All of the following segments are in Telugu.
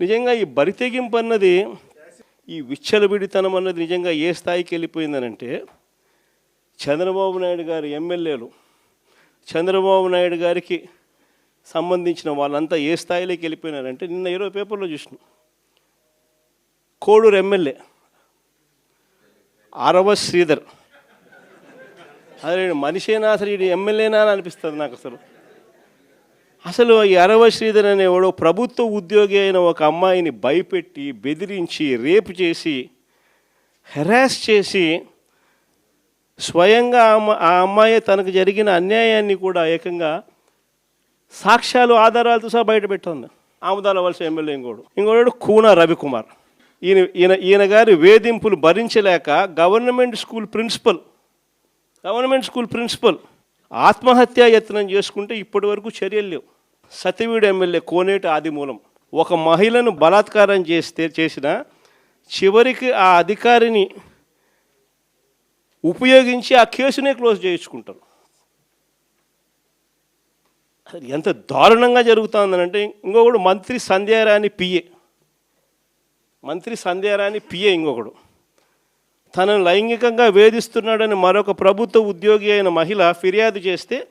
నిజంగా ఈ బరితెగింపు అన్నది ఈ విచ్చలవిడితనం అన్నది నిజంగా ఏ స్థాయికి వెళ్ళిపోయిందనంటే చంద్రబాబు నాయుడు గారి ఎమ్మెల్యేలు చంద్రబాబు నాయుడు గారికి సంబంధించిన వాళ్ళంతా ఏ స్థాయిలోకి వెళ్ళిపోయినారంటే నిన్న ఇరవై పేపర్లో చూసిన. కోడూరు ఎమ్మెల్యే అరవ శ్రీధర్. అదే మనిషేనా అసలు ఎమ్మెల్యేనా అని అనిపిస్తుంది నాకు అసలు. అసలు ఈ అరవ శ్రీధర్ అనేవాడు ప్రభుత్వ ఉద్యోగి అయిన ఒక అమ్మాయిని భయపెట్టి బెదిరించి రేపు చేసి హెరాస్ చేసి స్వయంగా ఆ అమ్మ- ఆ అమ్మాయి తనకు జరిగిన అన్యాయాన్ని కూడా ఏకంగా సాక్ష్యాలు ఆధారాలతో సహా బయటపెట్టింది ఆముదాల వలస ఎమ్మెల్యే ఇంకోడు. ఇంకోడు కూన రవికుమార్. ఈయన ఈయన ఈయన గారి వేధింపులు భరించలేక government school principal government school principal ఆత్మహత్యా యత్నం చేసుకుంటే ఇప్పటి వరకు చర్యలు లేవు. సతివీడు ఎమ్మెల్యే కోనేటి ఆదిమూలం ఒక మహిళను బలాత్కారం చేస్తే చేసిన చివరికి ఆ అధికారిని ఉపయోగించి ఆ కేసునే క్లోజ్ చేయించుకుంటారు. ఎంత దారుణంగా జరుగుతుందనంటే ఇంకొకడు మంత్రి సంధ్యారాణి పిఏ. మంత్రి సంధ్యారాణి పిఏ ఇంకొకడు. తనను లైంగికంగా వేధిస్తున్నాడని మరొక ప్రభుత్వ ఉద్యోగి అయిన మహిళ ఫిర్యాదు చేస్తే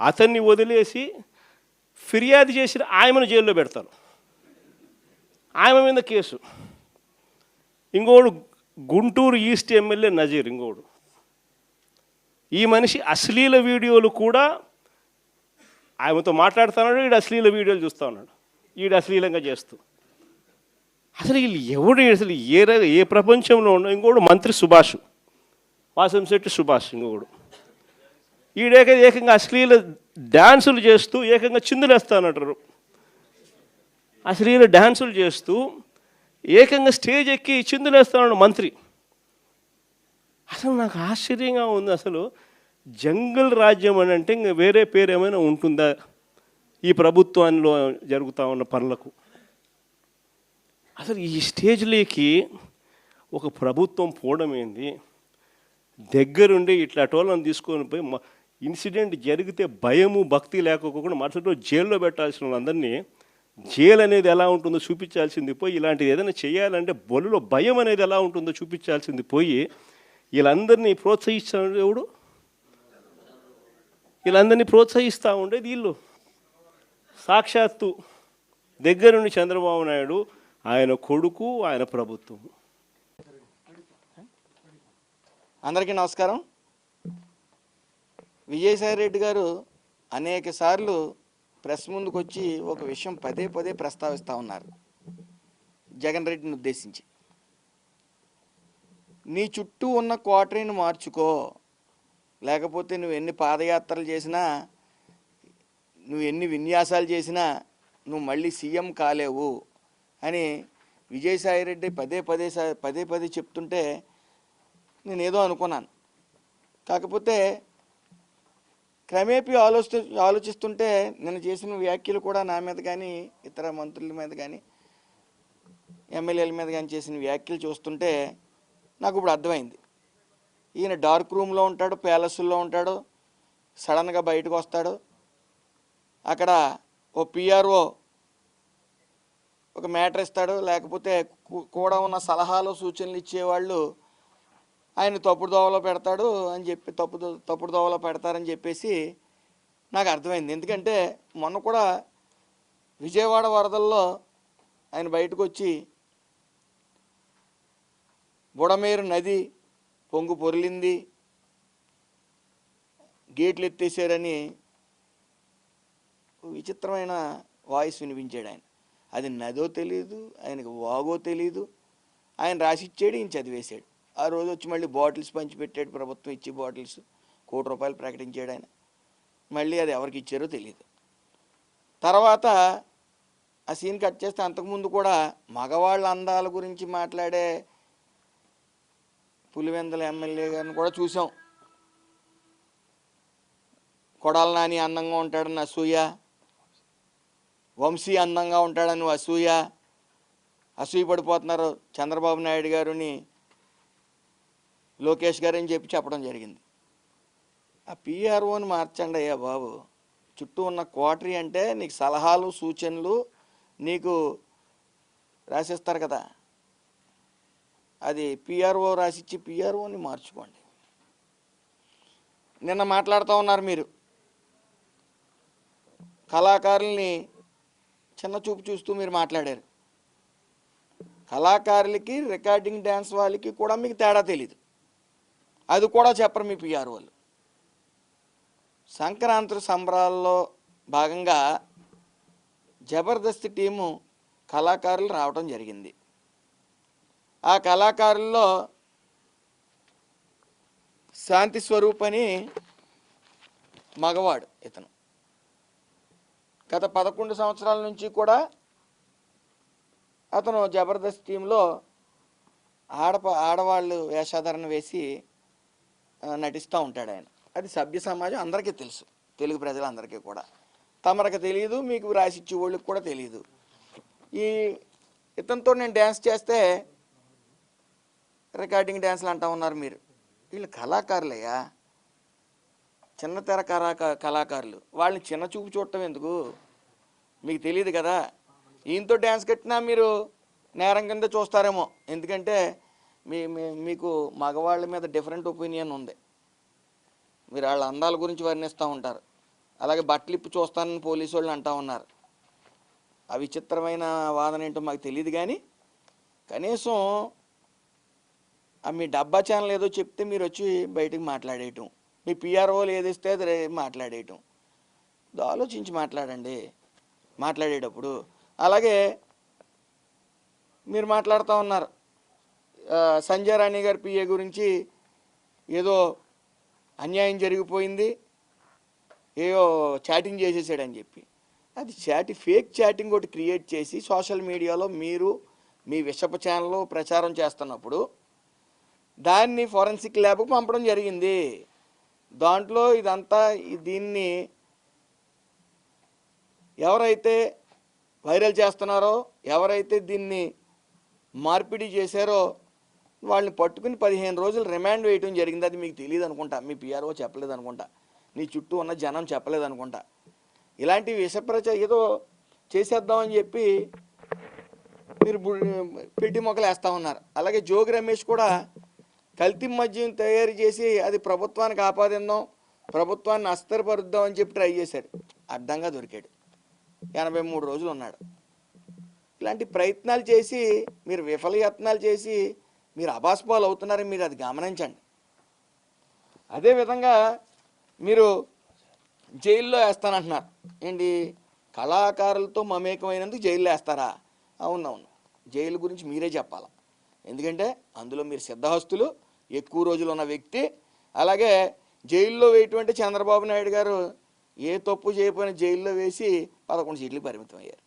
అతన్ని వదిలేసి ఫిర్యాదు చేసిన ఆయమను జైల్లో పెడతారు ఆమె మీద కేసు. ఇంకోడు గుంటూరు ఈస్ట్ ఎమ్మెల్యే నజీర్ ఇంకోడు. ఈ మనిషి అశ్లీల వీడియోలు కూడా ఆయనతో మాట్లాడుతున్నాడు ఈడు అశ్లీల వీడియోలు చూస్తూ ఉన్నాడు. ఈడు అశ్లీలంగా చేస్తూ. అసలు వీళ్ళు ఎవడు అసలు ఏ ఏ ప్రపంచంలో ఉన్న ఇంకోడు మంత్రి సుభాష్. వాసంశెట్టి సుభాష్ ఇంకొకడు ఈడేక ఏకంగా అశ్లీల డ్యాన్సులు చేస్తూ ఏకంగా చిందులేస్తానంటారు. అశ్లీల డ్యాన్సులు చేస్తూ ఏకంగా స్టేజ్ ఎక్కి చిందులేస్తాడు మంత్రి. అసలు నాకు ఆశ్చర్యంగా ఉంది అసలు జంగల్ రాజ్యం అని అంటే ఇంకా వేరే పేరు ఏమైనా ఉంటుందా ఈ ప్రభుత్వంలో జరుగుతూ ఉన్న పనులకు? అసలు ఈ స్టేజ్లోకి ఒక ప్రభుత్వం పోవడం ఏంది? దగ్గరుండి ఇట్లా టోళ్ళని తీసుకొని పోయి ఇన్సిడెంట్ జరిగితే భయము భక్తి లేకపోకుండా మరుసటి రోజు జైల్లో పెట్టాల్సిన వాళ్ళందరినీ జైలు అనేది ఎలా ఉంటుందో చూపించాల్సింది పోయి ఇలాంటిది ఏదైనా చేయాలంటే బొలులో భయం అనేది ఎలా ఉంటుందో చూపించాల్సింది పోయి వీళ్ళందరినీ ప్రోత్సహిస్తాడు ఎవడు? వీళ్ళందరినీ ప్రోత్సహిస్తూ ఉండేది వీళ్ళు. సాక్షాత్తు దగ్గరుండి చంద్రబాబు నాయుడు ఆయన కొడుకు ఆయన ప్రభుత్వం. అందరికీ నమస్కారం. విజయసాయి రెడ్డి గారు అనేక సార్లు ప్రెస్ ముందుకు వచ్చి ఒక విషయం పదే పదే ప్రస్తావిస్తూ ఉన్నారు. జగన్ రెడ్డిని ఉద్దేశించి. నీ చుట్టూ ఉన్న క్వార్టరీని మార్చుకో. లేకపోతే నువ్వు ఎన్ని పాదయాత్రలు చేసినా నువ్వు ఎన్ని విన్యాసాలు చేసినా నువ్వు మళ్ళీ సీఎం కాలేవు అని విజయసాయి రెడ్డి పదే పదే పదే పదే చెప్తుంటే నేనేదో అనుకున్నాను. కాకపోతే క్రమేపీ ఆలోచి ఆలోచిస్తుంటే నేను చేసిన వ్యాఖ్యలు కూడా నా మీద కానీ ఇతర మంత్రుల మీద కానీ ఎమ్మెల్యేల మీద కానీ చేసిన వ్యాఖ్యలు చూస్తుంటే నాకు ఇప్పుడు అర్థమైంది. ఈయన డార్క్ రూమ్లో ఉంటాడు ప్యాలెస్లో ఉంటాడు సడన్గా బయటకు వస్తాడు. అక్కడ ఓ పిఆర్ఓ ఒక మ్యాటర్ ఇస్తాడు లేకపోతే కూడా ఉన్న సలహాలు సూచనలు ఇచ్చేవాళ్ళు ఆయన తప్పుడు దోవలో పెడతాడు అని చెప్పి తప్పు దో- తప్పుడు దోవలో పెడతారని చెప్పేసి నాకు అర్థమైంది. ఎందుకంటే మొన్న కూడా విజయవాడ వరదల్లో ఆయన బయటకు వచ్చి బుడమేరు నది పొంగు పొరిలింది గేట్లు ఎత్తేసారని విచిత్రమైన వాయిస్ వినిపించాడు ఆయన. అది నదో తెలియదు ఆయనకు వాగో తెలియదు ఆయన రాసిచ్చాడు ఈయన చదివేశాడు. ఆ రోజు వచ్చి మళ్ళీ బాటిల్స్ పంచిపెట్టాడు ప్రభుత్వం ఇచ్చి బాటిల్స్. కోటి రూపాయలు ప్రకటించాడు ఆయన. మళ్ళీ అది ఎవరికి ఇచ్చారో తెలియదు తర్వాత ఆ సీన్ కట్ చేస్తే అంతకుముందు కూడా మగవాళ్ళ అందాల గురించి మాట్లాడే పులివెందల ఎమ్మెల్యే గారిని కూడా చూసాం. కొడాల నాని అందంగా ఉంటాడని అసూయ. వంశీ అందంగా ఉంటాడని అసూయ. అసూయ పడిపోతున్నారు చంద్రబాబు నాయుడు గారుని లోకేష్ గారు అని చెప్పి చెప్పడం జరిగింది. ఆ పిఆర్ఓని మార్చండి అయ్యా బాబు. చుట్టూ ఉన్న క్వాటరీ అంటే నీకు సలహాలు సూచనలు నీకు రాసిస్తారు కదా. అది పిఆర్ఓ రాసిచ్చి పిఆర్ఓని మార్చుకోండి. నిన్న మాట్లాడుతూ ఉన్నారు మీరు. కళాకారుల్ని చిన్న చూపు చూస్తూ మీరు మాట్లాడారు. కళాకారులకి రికార్డింగ్ డ్యాన్స్ వాళ్ళకి కూడా మీకు తేడా తెలీదు. అది కూడా చెప్పరు మీ పిఆర్ వాళ్ళు. సంక్రాంతి సంబరాల్లో భాగంగా జబర్దస్త్ టీము కళాకారులు రావడం జరిగింది. ఆ కళాకారుల్లో శాంతి స్వరూప్ అని మగవాడు ఇతను. గత పదకొండు సంవత్సరాల నుంచి కూడా అతను జబర్దస్త్ టీంలో ఆడప ఆడవాళ్ళు వేషాధారణ వేసి నటిస్తూ ఉంటాడు ఆయన. అది సభ్య సమాజం అందరికీ తెలుసు. తెలుగు ప్రజలందరికీ కూడా. తమరికి తెలియదు మీకు రాసిచ్చే వాళ్ళకి కూడా తెలియదు. ఈ ఇతనితో నేను డ్యాన్స్ చేస్తే రికార్డింగ్ డ్యాన్స్లు అంటా ఉన్నారు మీరు. వీళ్ళు కళాకారులయ్యా. చిన్న తెర కళాకారులు. వాళ్ళని చిన్న చూపు చూడటం ఎందుకు? మీకు తెలియదు కదా. ఈయనతో డ్యాన్స్ కట్టినా మీరు నేరం కింద చూస్తారేమో. ఎందుకంటే మీ మీకు మగవాళ్ళ మీద డిఫరెంట్ ఒపీనియన్ ఉంది. మీరు వాళ్ళ అందాల గురించి వర్ణిస్తూ ఉంటారు. అలాగే బట్టలు ఇప్పి చూస్తానని పోలీసు వాళ్ళు అంటూ ఉన్నారు. ఆ విచిత్రమైన వాదన ఏంటో మాకు తెలియదు కానీ కనీసం ఆ మీ డబ్బా ఛానల్ ఏదో చెప్తే మీరు వచ్చి బయటకు మాట్లాడేయటం. మీ పిఆర్ఓలు ఏది ఇస్తే అది మాట్లాడేయటం. ఆలోచించి మాట్లాడండి. మాట్లాడేటప్పుడు. అలాగే మీరు మాట్లాడుతూ ఉన్నారు. సంజయ్ రాణి గారి పిఏ గురించి ఏదో అన్యాయం జరిగిపోయింది ఏదో చాటింగ్ చేసేసాడని చెప్పి. అది చాటి ఫేక్ చాటింగ్ ఒకటి క్రియేట్ చేసి సోషల్ మీడియాలో మీరు మీ విషప ఛానల్లో ప్రచారం చేస్తున్నప్పుడు దాన్ని ఫోరెన్సిక్ ల్యాబ్కు పంపడం జరిగింది. దాంట్లో ఇదంతా దీన్ని ఎవరైతే వైరల్ చేస్తున్నారో ఎవరైతే దీన్ని మార్పిడి చేశారో వాళ్ళని పట్టుకుని పదిహేను రోజులు రిమాండ్ వేయటం జరిగింది. అది మీకు తెలియదు అనుకుంటా. మీ పిఆర్ఓ చెప్పలేదు అనుకుంటా. నీ చుట్టూ ఉన్న జనం చెప్పలేదు అనుకుంటా. ఇలాంటి విషప్రచ ఏదో చేసేద్దామని చెప్పి మీరు పెట్టి మొక్కలు వేస్తూ ఉన్నారు. అలాగే జోగి రమేష్ కూడా కల్తీ మద్యం తయారు చేసి అది ప్రభుత్వానికి ఆపాదిద్దాం ప్రభుత్వాన్ని అస్తరపరుద్దాం అని చెప్పి ట్రై చేశాడు. అర్థంగా దొరికాడు. ఎనభై మూడు రోజులు ఉన్నాడు. ఇలాంటి ప్రయత్నాలు చేసి మీరు విఫలయత్నాలు చేసి మీరు అబాస్పాలు అవుతున్నారని మీరు అది గమనించండి. అదేవిధంగా మీరు జైల్లో వేస్తానంటున్నారు. ఏంటి? కళాకారులతో మమేకమైనందుకు జైల్లో వేస్తారా? అవునవును. జైలు గురించి మీరే చెప్పాలి. ఎందుకంటే అందులో మీరు సిద్ధహస్తులు ఎక్కువ రోజులు ఉన్న వ్యక్తి అలాగే జైల్లో వేయటువంటి చంద్రబాబు నాయుడు గారు ఏ తప్పు చేయకపోయినా జైల్లో వేసి పదకొండు సీట్లు పరిమితం అయ్యారు.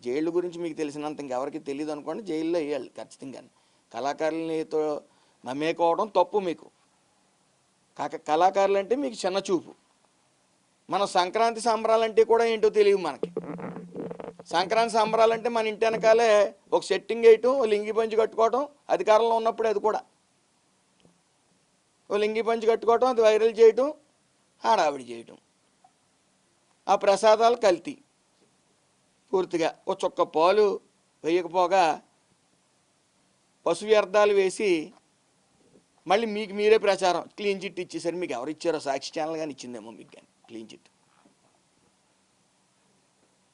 జైళ్ళు గురించి మీకు తెలిసినంత ఇంకెవరికి తెలియదు అనుకోండి జైల్లో వేయాలి ఖచ్చితంగా కళాకారులతో మమేకోవడం తప్పు మీకు. కాక కళాకారులు అంటే మీకు చిన్న చూపు మన సంక్రాంతి సంబరాలంటే కూడా ఏంటో తెలియదు మనకి. సంక్రాంతి సంబరాలంటే మన ఇంటి వెనకాలే ఒక సెట్టింగ్ వేయటం ఓ లింగి పంచి కట్టుకోవటం అధికారంలో ఉన్నప్పుడు అది కూడా. ఓ లింగి పంచి కట్టుకోవటం అది వైరల్ చేయటం హడావిడి చేయటం. ఆ ప్రసాదాలు కల్తీ. పూర్తిగా ఓ చుక్క పాలు వేయకపోగా పశు వ్యర్థాలు వేసి మళ్ళీ మీకు మీరే ప్రచారం. క్లీన్ చిట్ ఇచ్చేసరి మీకు ఎవరు ఇచ్చారో సాక్షి ఛానల్ కానీ ఇచ్చిందేమో మీకు కానీ క్లీన్ చిట్.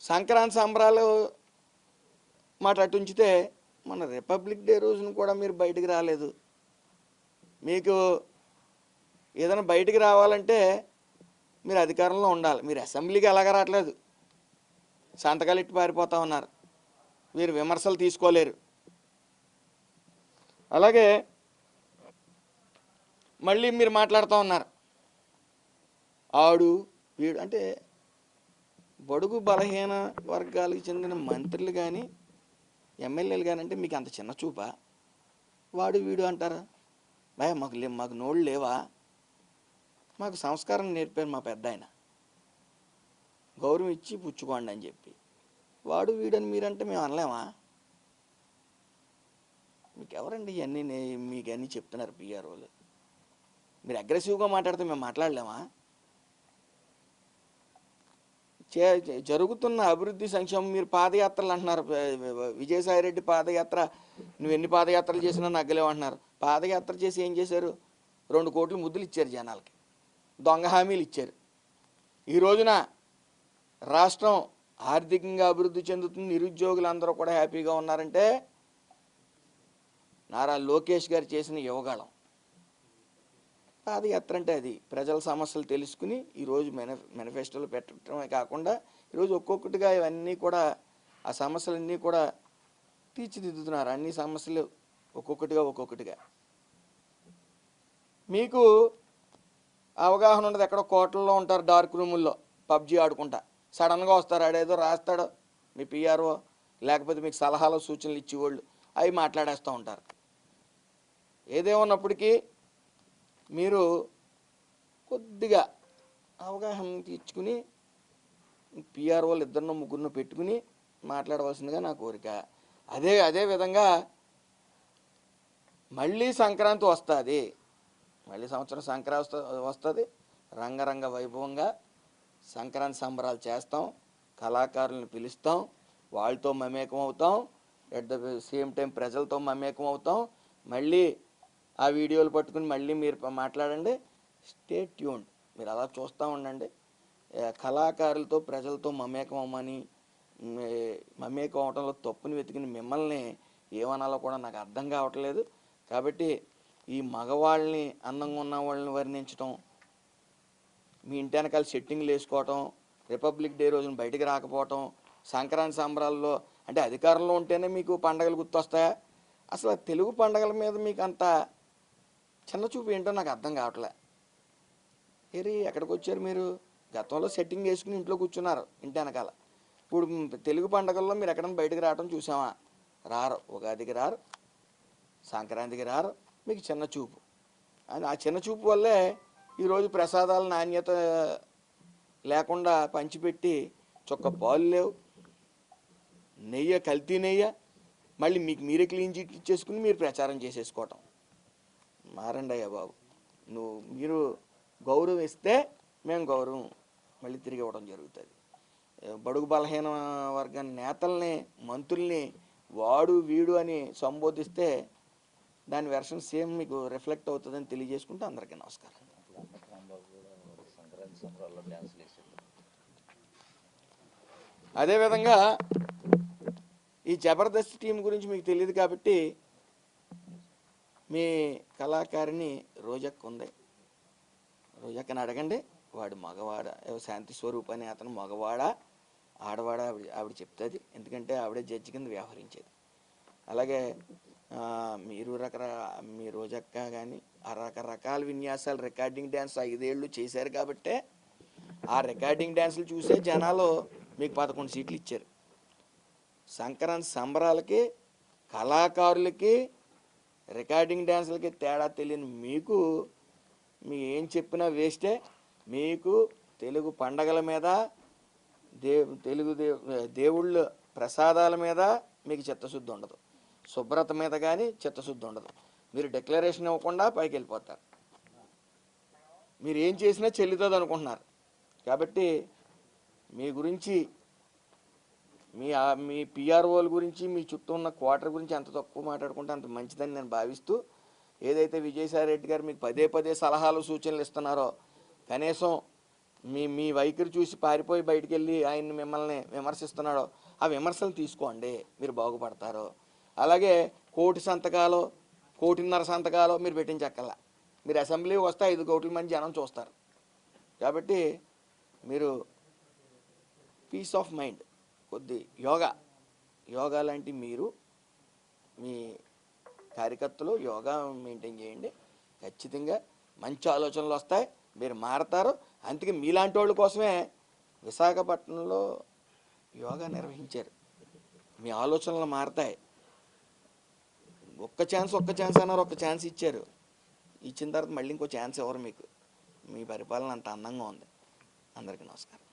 సంక్రాంతి సంబరాలు మాట అటు ఉంచితే మన రిపబ్లిక్ డే రోజున కూడా మీరు బయటికి రాలేదు. మీకు ఏదైనా బయటికి రావాలంటే మీరు అధికారంలో ఉండాలి. మీరు అసెంబ్లీకి ఎలాగ రావట్లేదు. సంతకాలు ఇట్టి పారిపోతా ఉన్నారు. మీరు విమర్శలు తీసుకోలేరు. అలాగే మళ్ళీ మీరు మాట్లాడుతూ ఉన్నారు. ఆడు వీడు అంటే బడుగు బలహీన వర్గాలకు చెందిన మంత్రులు కానీ ఎమ్మెల్యేలు కానీ అంటే మీకు అంత చిన్న చూపా? వాడు వీడు అంటారా? భయ మాకు లే మాకు నోళ్ళు లేవా? మాకు సంస్కారం నేర్పారు మా పెద్ద ఆయన గౌరవం ఇచ్చి పుచ్చుకోండి అని చెప్పి. వాడు వీడని మీరంటే మేము అనలేమా? మీకు ఎవరండి ఇవన్నీ మీకు అన్నీ చెప్తున్నారు పిఆర్ వాళ్ళు? మీరు అగ్రెసివ్గా మాట్లాడితే మేము మాట్లాడలేమా? చే జరుగుతున్న అభివృద్ధి సంక్షేమం మీరు పాదయాత్రలు అంటున్నారు విజయసాయిరెడ్డి విజయసాయి రెడ్డి పాదయాత్ర నువ్వు ఎన్ని పాదయాత్రలు చేసినా నగ్గలేవు అంటున్నారు పాదయాత్ర చేసి ఏం చేశారు? రెండు కోట్లు ముద్దులు ఇచ్చారు జనాలకి. దొంగ హామీలు ఇచ్చారు. ఈ రోజున రాష్ట్రం ఆర్థికంగా అభివృద్ధి చెందుతుంది నిరుద్యోగులు అందరూ కూడా హ్యాపీగా ఉన్నారంటే నారా లోకేష్ గారు చేసిన యువగాళం పాదయాత్ర అంటే అది. ప్రజల సమస్యలు తెలుసుకుని ఈరోజు మెన మేనిఫెస్టోలు పెట్టడమే కాకుండా ఈరోజు ఒక్కొక్కటిగా ఇవన్నీ కూడా ఆ సమస్యలన్నీ కూడా తీర్చిదిద్దుతున్నారు. అన్ని సమస్యలు ఒక్కొక్కటిగా ఒక్కొక్కటిగా. మీకు అవగాహన ఉండదు ఎక్కడో కోటల్లో ఉంటారు డార్క్ రూముల్లో పబ్జి ఆడుకుంటా. సడన్గా వస్తారు? ఆడేదో రాస్తాడు మీ పిఆర్ఓ లేకపోతే మీకు సలహాలు సూచనలు ఇచ్చేవాళ్ళు అవి మాట్లాడేస్తూ ఉంటారు. ఏదేమన్నప్పటికీ మీరు కొద్దిగా అవగాహన తీర్చుకుని పిఆర్ఓలు ఇద్దరినో ముగ్గురినో పెట్టుకుని మాట్లాడవలసిందిగా నా కోరిక. అదే అదే విధంగా మళ్ళీ సంక్రాంతి వస్తుంది. మళ్ళీ సంవత్సరం సంక్రాంతి వస్తుంది. రంగరంగ వైభవంగా సంక్రాంతి సంబరాలు చేస్తాం. కళాకారులను పిలుస్తాం. వాళ్ళతో మమేకం అవుతాం అట్ ద సేమ్ టైం ప్రజలతో మమేకం అవుతాం మళ్ళీ ఆ వీడియోలు పట్టుకుని మళ్ళీ మీరు మాట్లాడండి. స్టే ట్యూన్ మీరు అలా చూస్తూ ఉండండి. కళాకారులతో ప్రజలతో మమేకం అవ్వమని మమేకం అవటంలో తప్పుని వెతికిన మిమ్మల్ని ఏమనాలో కూడా నాకు అర్థం కావట్లేదు. కాబట్టి ఈ మగవాళ్ళని అందంగా ఉన్న వాళ్ళని వర్ణించడం మీ ఇంటి వెనకాల సెట్టింగ్లు వేసుకోవటం రిపబ్లిక్ డే రోజున బయటికి రాకపోవటం సంక్రాంతి సంబరాల్లో అంటే అధికారంలో ఉంటేనే మీకు పండగలు గుర్తొస్తాయా? అసలు తెలుగు పండగల మీద మీకు అంత చిన్న చూపు ఏంటో నాకు అర్థం కావట్లే. ఏరి ఎక్కడికి వచ్చారు మీరు? గతంలో సెట్టింగ్ వేసుకుని ఇంట్లో కూర్చున్నారు ఇంటి వెనకాల. ఇప్పుడు తెలుగు పండగల్లో మీరు ఎక్కడైనా బయటకు రావడం చూసామా రారు ఉగాదికి రారు సంక్రాంతికి రారు మీకు చిన్న చూపు. అని ఆ చిన్న చూపు వల్లే ఈరోజు ప్రసాదాల నాణ్యత లేకుండా పంచిపెట్టి చొక్క పాలు లేవు. నెయ్యి కల్తీ నెయ్యి మళ్ళీ మీకు మీరే క్లీన్ చిట్ ఇచ్చేసుకుని మీరు ప్రచారం చేసేసుకోవటం. మారండయ్య బాబు. నువ్వు మీరు గౌరవం ఇస్తే మేము గౌరవం. మళ్ళీ తిరిగి ఇవ్వడం జరుగుతుంది. బడుగు బలహీన వర్గం నేతల్ని మంత్రుల్ని వాడు వీడు అని సంబోధిస్తే దాని వెర్షన్ సేమ్ మీకు రిఫ్లెక్ట్ అవుతుందని తెలియజేసుకుంటూ అందరికీ నమస్కారం. అదేవిధంగా ఈ జబర్దస్త్ టీం గురించి మీకు తెలియదు కాబట్టి మీ కళాకారిణి రోజక్క ఉంది రోజక్కని అడగండి. వాడు మగవాడ శాంతి స్వరూప్ అని అతను మగవాడా ఆడవాడ ఆవిడ ఆవిడ చెప్తుంది. ఎందుకంటే ఆవిడే జడ్జి కింద వ్యవహరించేది. అలాగే మీరు రకర మీ రోజక్క కానీ ఆ రకరకాల విన్యాసాలు రికార్డింగ్ డ్యాన్స్ ఐదేళ్ళు చేశారు కాబట్టే ఆ రికార్డింగ్ డ్యాన్సులు చూసే జనాలు మీకు పదకొండు సీట్లు ఇచ్చారు. సంక్రాంతి సంబరాలకి కళాకారులకి రికార్డింగ్ డ్యాన్సులకి తేడా తెలియని మీకు మీ ఏం చెప్పినా వేస్టే. మీకు తెలుగు పండగల మీద దే తెలుగు దే దేవుళ్ళ ప్రసాదాల మీద మీకు చిత్తశుద్ధి ఉండదు. శుభ్రత మీద కానీ చిత్తశుద్ధి ఉండదు. మీరు డిక్లరేషన్ ఇవ్వకుండా పైకి వెళ్ళిపోతారు. మీరు ఏం చేసినా చెల్లుతుంది అనుకుంటున్నారు కాబట్టి మీ గురించి మీ ఆ- మీ పిఆర్ఓల గురించి మీ చుట్టూ ఉన్న క్వార్టర్ గురించి ఎంత తక్కువ మాట్లాడుకుంటే అంత మంచిదని నేను భావిస్తూ ఏదైతే విజయసాయి రెడ్డి గారు మీకు పదే పదే సలహాలు సూచనలు ఇస్తున్నారో కనీసం మీ మీ వైఖరి చూసి పారిపోయి బయటికి వెళ్ళి ఆయన్ని మిమ్మల్ని విమర్శిస్తున్నాడో ఆ విమర్శలు తీసుకోండి. మీరు బాగుపడతారు. అలాగే కోటి సంతకాలు కోటిన్నర సంతకాలు మీరు పెట్టించక్కల మీరు అసెంబ్లీ వస్తే ఐదు కోట్ల మంది జనం చూస్తారు. కాబట్టి మీరు పీస్ ఆఫ్ మైండ్. కొద్ది యోగా యోగా లాంటి మీరు మీ కార్యకర్తలు యోగా మెయింటైన్ చేయండి. ఖచ్చితంగా మంచి ఆలోచనలు వస్తాయి. మీరు మారతారు. అందుకే మీలాంటి వాళ్ళ కోసమే విశాఖపట్నంలో యోగా నిర్వహించారు. మీ ఆలోచనలు మారతాయి. ఒక్క ఛాన్స్ ఒక్క ఛాన్స్ అన్నారు ఒక్క ఛాన్స్ ఇచ్చారు. ఇచ్చిన తర్వాత మళ్ళీ ఇంకో ఛాన్స్ ఎవరు మీకు? మీ పరిపాలన అంత అందంగా ఉంది. అందరికీ నమస్కారం.